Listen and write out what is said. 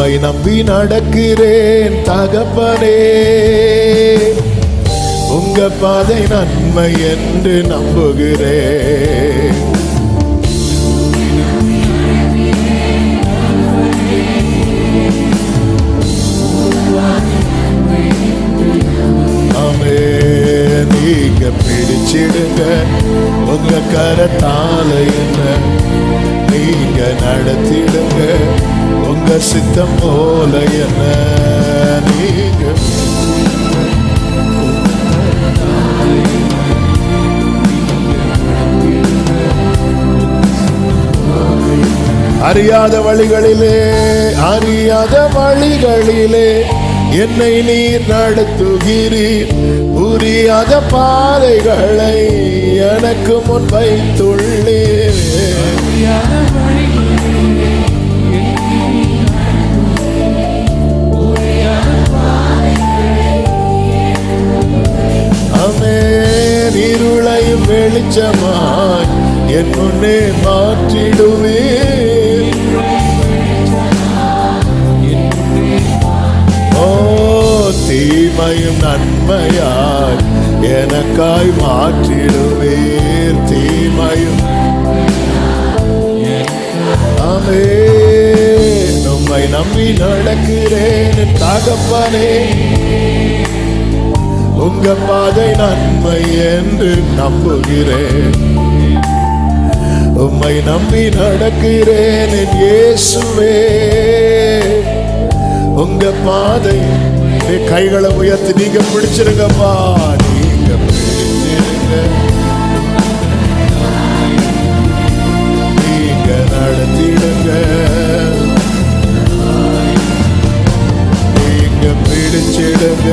உம்மை நம்பி நடக்கிறேன் தகப்பனே. உங்க பாதை நன்மை என்று நம்புகிறேன். நீங்க பிடிச்சிடுங்க. உங்க கரத்தால என்ன? நீங்க நடத்திடுங்க. உங்க சித்தம் போல என்ன நீங்க அறியாத வழிகளிலே அறியாத வழிகளிலே என்னை நீர் நடத்துகிறீர். புரியாத பாதைகளை எனக்கு முன் வைத்துள்ளீர். வெளிச்சமாய் என் மாற்றிடுவே ஓ தீமையும் நன்மையாய் எனக்காய் மாற்றிடுவேர் தீமையும் ஆமே உம்மை நம்பி நடக்கிறேன் தகப்பனே. உங்க பாதை நன்மை என்று நம்புகிறேன். உம்மை நம்பி நடக்கிறேன் என் இயேசுவே. உங்க பாதை கைகளை உயர்த்தி நீங்க பிடிச்சிருங்கப்பா. நீங்க பிடிச்சிருங்க. நீங்க நடத்திடுங்க. நீங்க பிடிச்சிடுங்க.